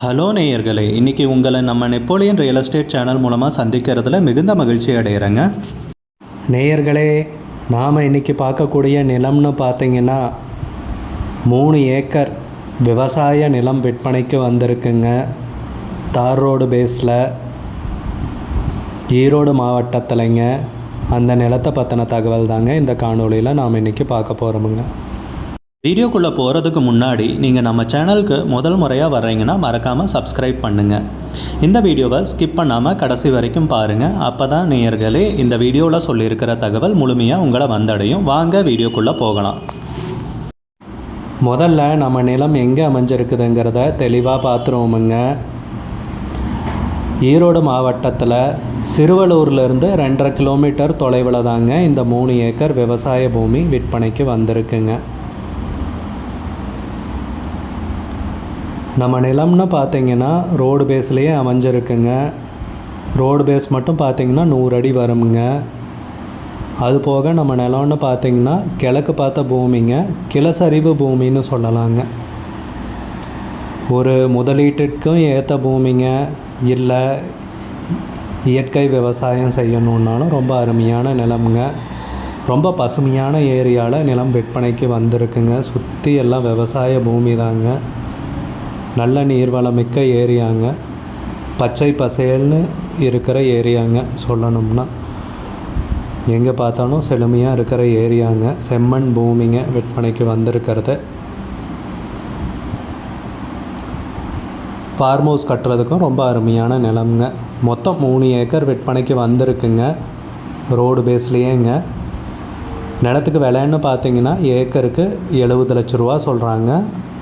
Hello நேயர்களே இன்றைக்கி உங்களை நம்ம நெப்போலியன் ரியல் எஸ்டேட் சேனல் மூலமாக சந்திக்கிறதுல மிகுந்த மகிழ்ச்சி அடைகிறேங்க நேயர்களே நாம் இன்றைக்கி பார்க்கக்கூடிய நிலம்னு பார்த்தீங்கன்னா மூணு ஏக்கர் விவசாய நிலம் விற்பனைக்கு வந்திருக்குங்க. தார் ரோடு பேஸில் ஈரோடு மாவட்டத்திலைங்க. அந்த நிலத்தை பற்றின தகவல் தாங்க இந்த காணொலியில் நாம் இன்றைக்கி பார்க்க போகிறோமுங்க வீடியோக்குள்ளே போகிறதுக்கு முன்னாடி நீங்கள் நம்ம சேனலுக்கு முதல் முறையாக வர்றீங்கன்னா மறக்காமல் சப்ஸ்கிரைப் பண்ணுங்கள் இந்த வீடியோவை ஸ்கிப் பண்ணாமல் கடைசி வரைக்கும் பாருங்கள் அப்போ தான் நேயர்களே இந்த வீடியோவில் சொல்லியிருக்கிற தகவல் முழுமையாக உங்களை வந்தடையும். வாங்க வீடியோக்குள்ளே போகலாம். முதல்ல நம்ம நிலம் எங்கே அமைஞ்சிருக்குதுங்கிறத தெளிவாக பார்த்துருவோமுங்க ஈரோடு மாவட்டத்தில் சிறுவலூர்லேருந்து ரெண்டரை கிலோமீட்டர் தொலைவில் தாங்க இந்த மூணு ஏக்கர் விவசாய பூமி விற்பனைக்கு வந்திருக்குங்க. நம்ம நிலம்னு பார்த்தீங்கன்னா ரோடு பேஸ்லேயே அமைஞ்சிருக்குங்க. ரோடு பேஸ் மட்டும் பார்த்தீங்கன்னா நூறு அடி வருங்க அது போக நம்ம நிலம்னு பார்த்தீங்கன்னா கிழக்கு பார்த்த பூமிங்க. கிளசரிவு பூமின்னு சொல்லலாங்க. ஒரு முதலீட்டுக்கும் ஏற்ற பூமிங்க. இல்லை இயற்கை விவசாயம் செய்யணுன்னாலும் ரொம்ப அருமையான நிலமுங்க. ரொம்ப பசுமையான ஏரியாவில் நிலம் விற்பனைக்கு வந்திருக்குங்க. சுற்றி எல்லாம் விவசாய பூமி தாங்க. நல்ல நீர்வளமிக்க ஏரியாங்க. பச்சை பசேல்னு இருக்கிற ஏரியாங்க சொல்லணும்னா. எங்கே பார்த்தாலும் செழுமையாக இருக்கிற ஏரியாங்க. செம்மண் பூமிங்க விற்பனைக்கு வந்திருக்கிறது. ஃபார்ம் ஹவுஸ் கட்டுறதுக்கும் ரொம்ப அருமையான நிலம்ங்க. மொத்தம் மூணு ஏக்கர் விற்பனைக்கு வந்திருக்குங்க. ரோடு பேஸ்லேயேங்க நிலத்துக்கு விலைன்னு பார்த்தீங்கன்னா ஏக்கருக்கு எழுபது லட்ச ரூபா சொல்கிறாங்க